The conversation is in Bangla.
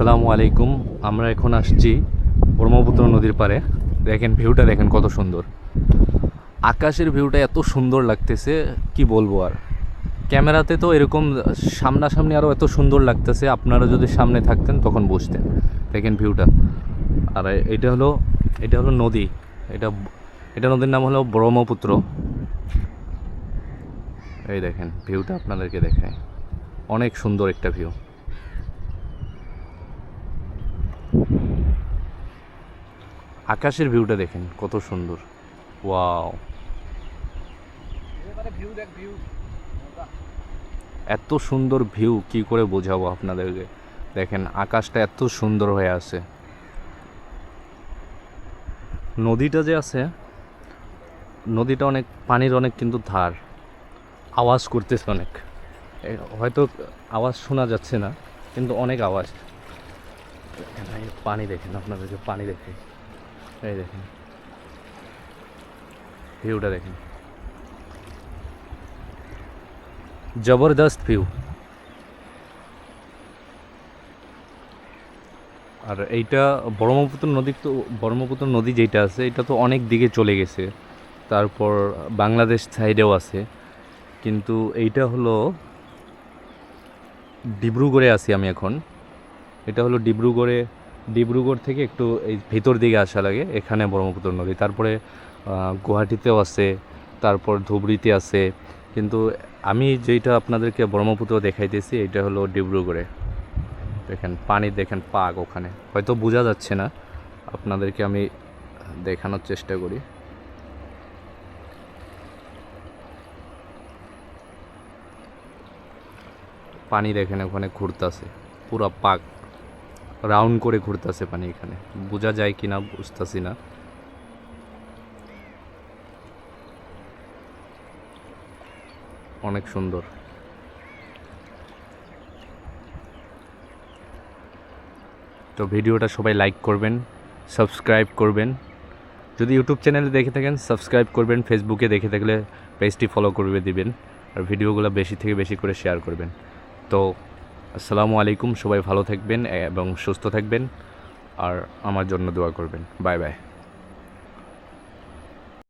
আসসালামু আলাইকুম। আমরা এখন আসছি ব্রহ্মপুত্র নদীর পারে দেখেন ভিউটা, দেখেন কত সুন্দর। আকাশের ভিউটা এত সুন্দর লাগতেছে, কি বলব আর। ক্যামেরাতে তো এরকম সামনাসামনি আরও এত সুন্দর লাগতেছে, আপনারা যদি সামনে থাকতেন তখন বুঝতেন দেখেন ভিউটা। আর এটা হলো এটা হলো নদী। এটা এটা নদীর নাম হলো ব্রহ্মপুত্র। এই দেখেন, ভিউটা আপনাদেরকে দেখায়। অনেক সুন্দর একটা ভিউ। আকাশের ভিউটা দেখেন, কত সুন্দর। ওয়াও। এত সুন্দর ভিউ, কি করে বোঝাবো আপনাদেরকে? দেখেন, আকাশটা এত সুন্দর হয়ে আছে। নদীটা যে আছে, নদীটা অনেক, পানির অনেক কিন্তু ধার। আওয়াজ করতেছে অনেক। হয়তো আওয়াজ শোনা যাচ্ছে না, কিন্তু অনেক আওয়াজ। পানি দেখেন, আপনাদেরকে পানি দেখে। এই দেখেন। ভিউটা দেখেন। জবরদস্ত ভিউ। আর এইটা ব্রহ্মপুত্র নদী তো, ব্রহ্মপুত্র নদী যেটা আছে, এটা তো অনেক দিকে চলে গেছে। তারপর বাংলাদেশ সাইডেও আছে। কিন্তু এইটা হলো ডিব্রুগড়ে আছি আমি এখন। এটা হলো ডিব্রুগড়ে ডিব্রুগড় থেকে একটু এই ভিতর দিকে আসা লাগে, এখানে ব্রহ্মপুত্র নদী। তারপরে গুয়াহাটিতেও আছে, তারপর ধুবড়িতে আছে। কিন্তু আমি যেটা আপনাদেরকে ব্রহ্মপুত্র দেখাইতেছি এটা হলো ডিব্রুগড়ে। দেখেন, পানি, দেখেন পাক ওখানে। হয়তো বোঝা যাচ্ছে না, আপনাদেরকে আমি দেখানোর চেষ্টা করি। পানি দেখেন, ওখানে ঘুরতেছে, পুরো পাক রাউন্ড করে ঘুরতেছে পানি এখানে। বোঝা যায় কি না বুঝতেছি না। অনেক সুন্দর। তো ভিডিওটা সবাই লাইক করবেন, সাবস্ক্রাইব করবেন। যদি ইউটিউব চ্যানেলে দেখে থাকেন, সাবস্ক্রাইব করবেন, ফেসবুকে দেখে থাকলে পেজটি ফলো করবে দিবেন, আর ভিডিওগুলো বেশি থেকে বেশি করে শেয়ার করবেন। তো আসসালামু আলাইকুম, সবাই ভালো থাকবেন এবং সুস্থ থাকবেন, আর আমার জন্য দোয়া করবেন। Bye bye.